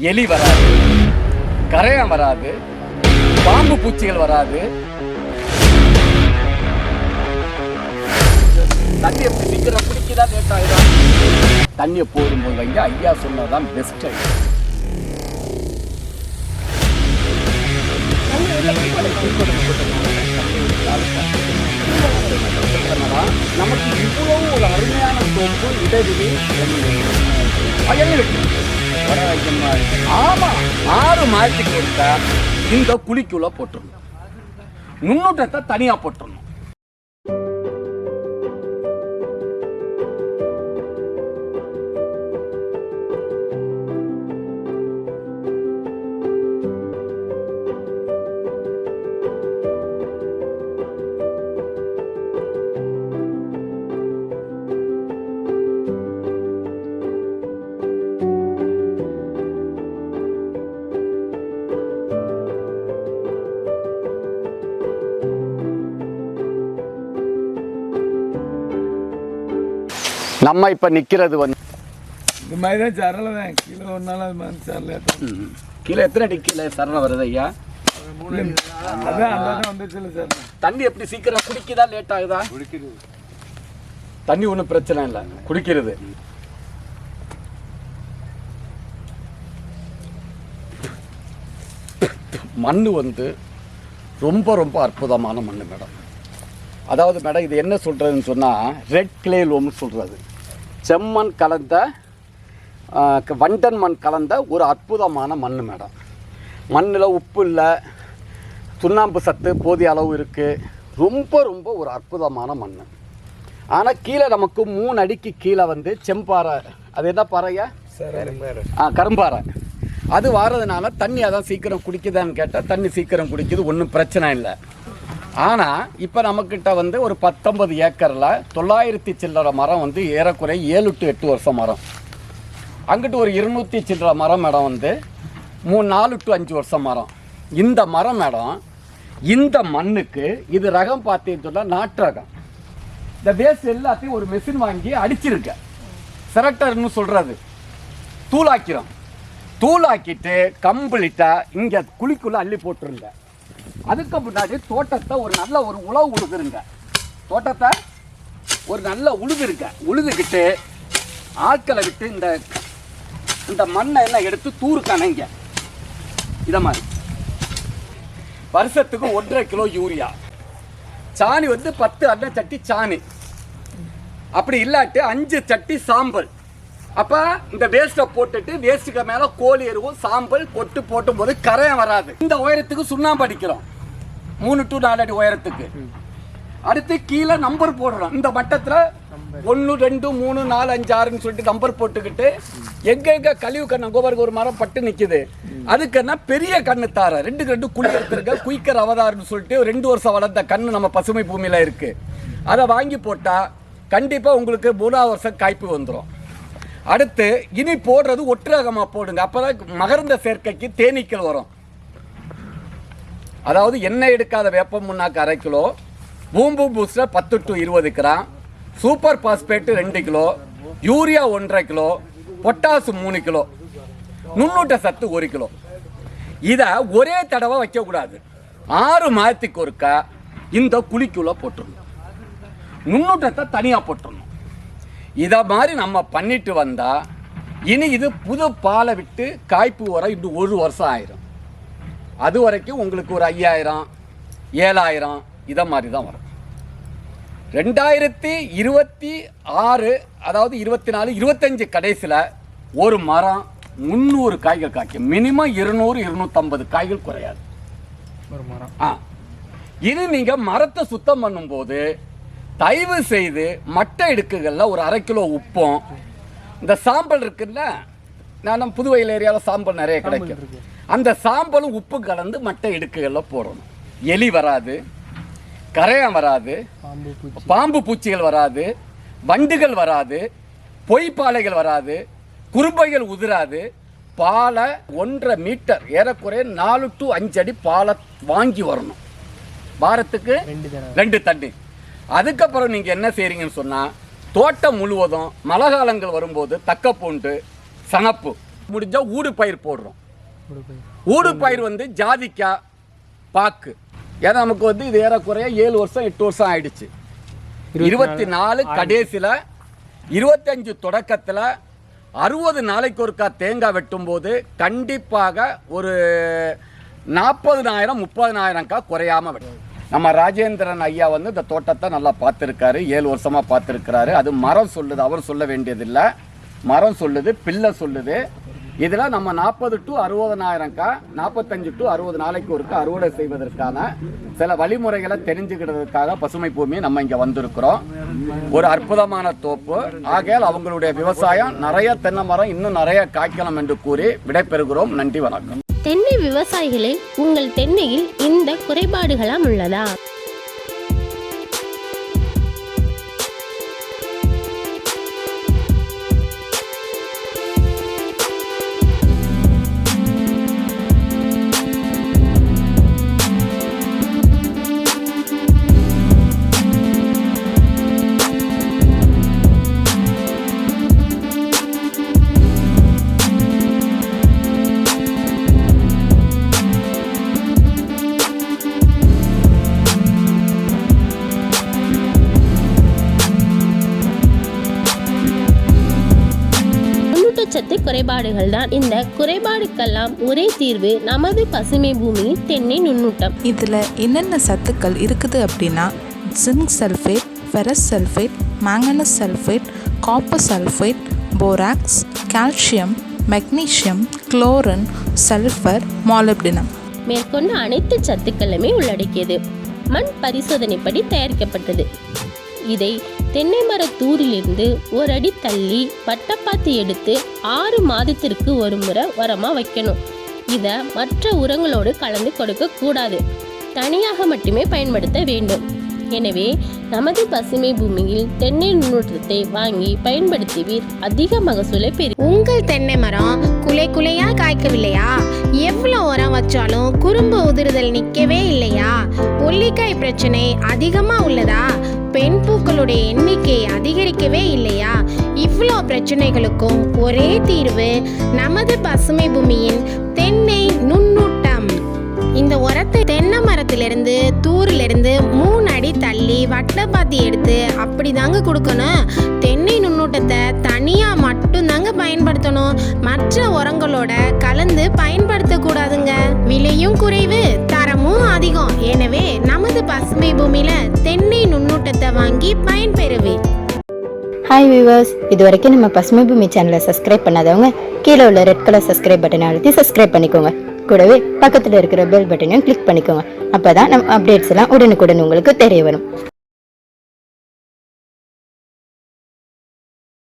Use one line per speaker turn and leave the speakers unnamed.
எலி வராது கரையான் வராது பாம்பு பூச்சிகள் வராது. தண்ணியை எப்படி பிடிக்கதான் லேட் ஆகுதா தண்ணியை போடும்போது வைங்க ஐயா சொன்னதான் பெஸ்ட் நமக்கு ஆறு மாற்றி கொடுத்தா இந்த குழிக்குள்ள போட்டுருணும் நுண்ணூட்டத்தை தனியா போட்டுருணும் நம்ம இப்ப நிக்கிறது வந்து
இந்த மாதிரி தான் சரல தான். கீழே ஒரு நாள் அது மாதிரி சரல
ம். கீழே எத்தனை அடி கீழே சரணம் வருது ஐயா? தண்ணி எப்படி சீக்கிரம் குடிக்குதா லேட் ஆகுதா? தண்ணி ஒன்றும் பிரச்சனை இல்லை. குடிக்கிறது. மண் வந்து ரொம்ப ரொம்ப அற்புதமான மண் மேடம். அதாவது மேடம் இது என்ன சொல்கிறதுன்னு சொன்னால் ரெட் கிளே லோம்னு சொல்கிறது செம்மண் கலந்த க- வண்டன் மண் கலந்த ஒரு அற்புதமான மண் மேடம். மண்ணில் உப்பு இல்லை சுண்ணாம்பு சத்து போதிய அளவு இருக்குது ரொம்ப ரொம்ப ஒரு அற்புதமான மண் ஆனால் கீழே நமக்கு மூணு அடிக்கு கீழே வந்து செம்பாறை அது என்ன பாறையா? ஆ கரும்பாறை. அது வாரதுனால தண்ணி அதான் சீக்கிரம் குடிக்குதான்னு கேட்டால் தண்ணி சீக்கிரம் குடிக்குது ஒன்றும் பிரச்சனை இல்லை. ஆனால் இப்போ நம்மக்கிட்ட வந்து ஒரு பத்தொன்பது ஏக்கரில் தொள்ளாயிரத்தி சில்லற மரம் வந்து ஏறக்குறைய ஏழு டு எட்டு வருஷம் மரம். அங்கிட்டு ஒரு இருநூற்றி சில்லற மரம் மேடம் வந்து மூணு நாலு டு அஞ்சு வருஷம் மரம். இந்த மரம் மேடம் இந்த மண்ணுக்கு இது ரகம் பார்த்தீங்கன்னு சொன்னால் நாட்டு ரகம். இந்த வேஸ்ட் எல்லாத்தையும் ஒரு மெஷின் வாங்கி அடிச்சிருக்க. செரக்டர்னு சொல்கிறது தூளாக்கிறோம். தூளாக்கிட்டு கம்ப்ளீட்டாக இங்கே குழிக்குள்ளே அள்ளி போட்டுருங்க. அதுக்கு முன்னாடி தோட்டத்தை ஒரு நல்ல ஒரு உழவு உழுதுருங்க. தோட்டத்தை ஒரு நல்ல உழுதுருங்க. உழுதுகிட்டு ஆட்களை விட்டு இந்த இந்த மண்ணை எல்லாம் எடுத்து தூரு கணைங்க. இதை மாதிரி. வருஷத்துக்கு ஒன்றரை கிலோ யூரியா. சாணி வந்து பத்து அண்ணை சட்டி சாணி. அப்படி இல்லாட்டி அஞ்சு சட்டி சாம்பல். அப்போ இந்த வேஸ்ட்டை போட்டுட்டு வேஸ்ட்டுக்கு மேலே கோழி எருவும் சாம்பல் கொட்டு போட்டும் போது கரையம் வராது. இந்த உயரத்துக்கு சுண்ணாம்பு அடிக்கிறோம். மூணு டு நாலு அடி உயரத்துக்கு. அடுத்து கீழே நம்பர் போடுறோம். இந்த மட்டத்தில் ஒன்று ரெண்டு மூணு நாலு அஞ்சு ஆறுன்னு சொல்லிட்டு நம்பர் போட்டுக்கிட்டு எங்கெங்கே கழிவு கண்ணு கோபருக்கு ஒரு மரம் பட்டு நிற்குது அதுக்குன்னா பெரிய கண்ணு தார. ரெண்டுக்கு ரெண்டு குழி எடுத்துருக்க குயிக்கர் அவதார்னு சொல்லிட்டு ரெண்டு வருஷம் வளர்ந்த கண்ணு நம்ம பசுமை பூமியில் இருக்குது அதை வாங்கி போட்டால் கண்டிப்பாக உங்களுக்கு மூணாவது வருஷம் காய்ப்பு வந்துடும் அடுத்து இனி போடுறது ஒற்றகமாக போடுங்க. அப்போதான் மகர்ந்த சேர்க்கைக்கு தேனீக்கள் வரும். அதாவது எண்ணெய் எடுக்காத வேப்பம் முன்னாக்கு அரை கிலோ பூம்பு பூஸ்டர் பத்து டு இருபது கிராம் சூப்பர் பாஸ்பேட்டு ரெண்டு கிலோ யூரியா ஒன்றரை கிலோ பொட்டாசு மூணு கிலோ நுண்ணூட்ட சத்து ஒரு கிலோ. இதை ஒரே தடவை வைக்கக்கூடாது. ஆறு மாதத்துக்கு ஒருக்கா இந்த குழிக்குள்ளே போட்டுடணும் நுண்ணூட்டத்தை தனியாக போட்டுடணும் இதை மாதிரி நம்ம பண்ணிட்டு வந்தா இனி இது புது பாலை விட்டு காய்ப்பு வர இன்னும் ஒரு வருஷம் ஆயிரும். அது வரைக்கும் உங்களுக்கு ஒரு ஐயாயிரம் ஏழாயிரம் இதை மாதிரி தான் வரும். ரெண்டாயிரத்தி இருபத்தி ஆறு அதாவது இருபத்தி நாலு இருபத்தஞ்சு கடைசியில் ஒரு மரம் முந்நூறு காய்கள் காய்க்கும். மினிமம் இருநூறு இருநூத்தம்பது காய்கள் குறையாது.
ஒரு மரம்.
ஆ. இது நீங்கள் மரத்தை சுத்தம் பண்ணும்போது தயவு செய்து மட்டை இடுக்குகளில் ஒரு அரை கிலோ உப்பும் இந்த சாம்பல் இருக்குல்ல நான் நம்ம புதுவையில் ஏரியாவில் சாம்பல் நிறைய கிடைக்கும். அந்த சாம்பலும் உப்பு கலந்து மட்டை இடுக்குகளில் போடணும். எலி வராது கரையான் வராது
பாம்பு பூச்சி.
பாம்பு பூச்சிகள் வராது வண்டுகள் வராது பொய்ப்பாலைகள் வராது குறும்பைகள் உதிராது பாலை ஒன்றரை மீட்டர் ஏறக்குறைய நாலு டு அஞ்சு அடி பாலை வாங்கி வரணும். வாரத்துக்கு
ரெண்டு
தண்ணி. அதுக்கப்புறம் நீங்கள் என்ன செய்றீங்கன்னு சொன்னால் தோட்டம் முழுவதும் மழை காலங்கள் வரும்போது தக்கப்பூண்டு சணப்பு முடிஞ்சா ஊடு பயிர் போடுறோம். ஊடு பயிர். வந்து ஜாதிக்காய் பாக்கு. ஏன்னா நமக்கு வந்து இது ஏறக்குறைய ஏழு வருஷம் எட்டு வருஷம் ஆயிடுச்சு. இருபத்தி நாலு கடைசியில் இருபத்தஞ்சு தொடக்கத்தில் அறுபது நாளைக்கு ஒருக்கா தேங்காய் வெட்டும்போது கண்டிப்பாக ஒரு நாற்பதுனாயிரம் முப்பதுனாயிரம்க்கா குறையாம வெட்டும் நம்ம ராஜேந்திரன் ஐயா வந்து இந்த தோட்டத்தை நல்லா பார்த்துருக்காரு. ஏழு வருஷமாக பார்த்துருக்கிறாரு. அது மரம் சொல்லுது அவர் சொல்ல வேண்டியதில்லை. மரம் சொல்லுது பிள்ளை சொல்லுது. இதில் நம்ம நாற்பது டு அறுபதனாயிரம்க்கா நாற்பத்தஞ்சு டு அறுபது நாளைக்கு ஒருக்கா அறுவடை செய்வதற்கான சில வழிமுறைகளை தெரிஞ்சுக்கிறதுக்காக பசுமை பூமி நம்ம இங்கே வந்திருக்கிறோம். ஒரு அற்புதமான தோப்பு. ஆகையால் அவங்களுடைய விவசாயம் நிறைய தென்னை மரம் இன்னும் நிறைய காய்க்கலாம் என்று கூறி விடைபெறுகிறோம். நன்றி வணக்கம்.
தென்னை விவசாயிகளே உங்கள் தென்னையில் இந்த குறைபாடுகளாம் உள்ளதா? நுண்ணூட்டச்சத்து குறைபாடுகள் தான் இந்த குறைபாடுக்கெல்லாம் ஒரே தீர்வு நமது பசுமை பூமியின் தென்னை நுண்ணூட்டம்.
இதில் என்னென்ன சத்துக்கள் இருக்குது அப்படின்னா zinc sulphate ferrous sulphate manganese sulphate copper sulphate borax calcium magnesium chlorine sulphur molybdenum
மேற்கொண்ட அனைத்து சத்துக்களுமே உள்ளடக்கியது. மண் பரிசோதனைப்படி தயாரிக்கப்பட்டது. இதை தென்னை மர தூரிலிருந்து ஒரு அடி தள்ளி வட்டப்பாத்தி எடுத்து ஆறு மாதத்திற்கு ஒரு முறை உரமாக வைக்கணும். இதை மற்ற உரங்களோடு கலந்து கொடுக்க கூடாது தனியாக மட்டுமே பயன்படுத்த வேண்டும். எனவே நமது பசுமை பூமியில் தென்னை நுண்ணூற்றத்தை வாங்கி பயன்படுத்துவீர். அதிக மகசூலை பெறு
உங்கள் தென்னை மரம் குலை குலையா காய்க்கவில்லையா? எவ்வளோ உரம் வச்சாலும் குறும்பு உதிர்தல் நிற்கவே இல்லையா? ஒல்லிக்காய் பிரச்சனை அதிகமாக உள்ளதா? பெண் பூக்களுடைய எண்ணிக்கை அதிகரிக்கவே இல்லையா? இவ்வளோ பிரச்சனைகளுக்கும் ஒரே தீர்வு நமது பசுமை பூமியின் தென்னை நுண்ணு இந்த உரத்தை தென்னை மரத்திலிருந்து தூரிலிருந்து மூணு அடி தள்ளி வட்டப்பாத்தி எடுத்து அப்படி தாங்க கொடுக்கணும். தென்னை நுண்ணூட்டத்தை தனியாக மட்டும்தாங்க பயன்படுத்தணும். மற்ற உரங்களோட கலந்து பயன்படுத்தக்கூடாதுங்க. விலையும் குறைவு தரமும் அதிகம். எனவே நமது பசுமை பூமியில் தென்னை நுண்ணூட்டத்தை வாங்கி பயன்பெறுவேன்
ஹாய் வியூவர்ஸ் இது வரைக்கும் நம்ம பசுமை பூமி சேனலை சப்ஸ்கிரைப் பண்ணாதவங்க கீழே உள்ள ரெட் கலர் சப்ஸ்கிரைப் பட்டனை அழுத்தி சப்ஸ்கிரைப் பண்ணிக்கோங்க. கூடவே பக்கத்தில் இருக்கிற பெல் பட்டனையும் கிளிக் பண்ணிக்கோங்க. அப்பதான் நம்ம அப்டேட்ஸ் எல்லாம் உடனுக்குடன் உங்களுக்கு தெரிய வரும்.